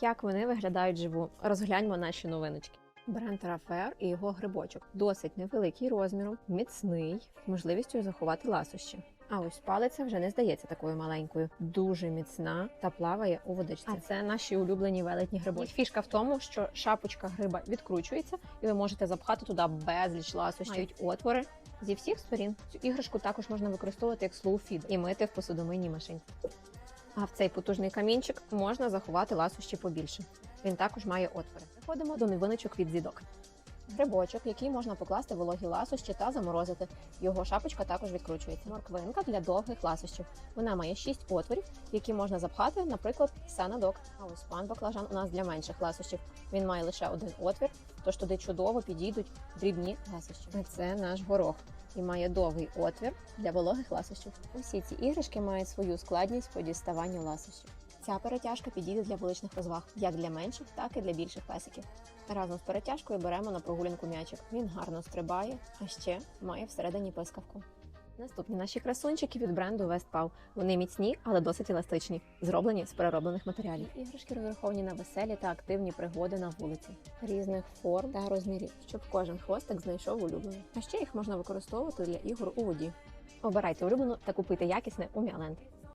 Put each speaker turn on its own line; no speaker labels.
Як вони виглядають живу? Розгляньмо наші новиночки. Бренд Рафер і його грибочок досить невеликий розміром, міцний, з можливістю заховати ласощі. А ось палиця вже не здається такою маленькою, дуже міцна та плаває у водичці. А це наші улюблені велетні грибочки. Фішка в тому, що шапочка гриба відкручується, і ви можете запхати туди безліч ласощів. Мають отвори зі всіх сторін. Цю іграшку також можна використовувати як слоуфід і мити в посудомийній машинці. А в цей потужний камінчик можна заховати ласощі побільше. Він також має отвори. Переходимо до новиночок від зідок. Грибочок, який можна покласти вологі ласощі та заморозити. Його шапочка також відкручується. Морквинка для довгих ласощів. Вона має 6 отворів, які можна запхати, наприклад, санадок. А ось пан баклажан у нас для менших ласощів. Він має лише один отвір, тож туди чудово підійдуть дрібні ласощі. Це наш горох і має довгий отвір для вологих ласощів. Усі ці іграшки мають свою складність по діставанню ласощів. Ця перетяжка підійде для вуличних розваг, як для менших, так і для більших песиків. Разом з перетяжкою беремо на прогулянку м'ячик. Він гарно стрибає, а ще має всередині пискавку. Наступні наші красунчики від бренду Westpaw. Вони міцні, але досить еластичні, зроблені з перероблених матеріалів. Іграшки розраховані на веселі та активні пригоди на вулиці, різних форм та розмірів, щоб кожен хвостик знайшов улюблений. А ще їх можна використовувати для ігор у воді. Обирайте улюблену та купуйте якісне у Міаленд.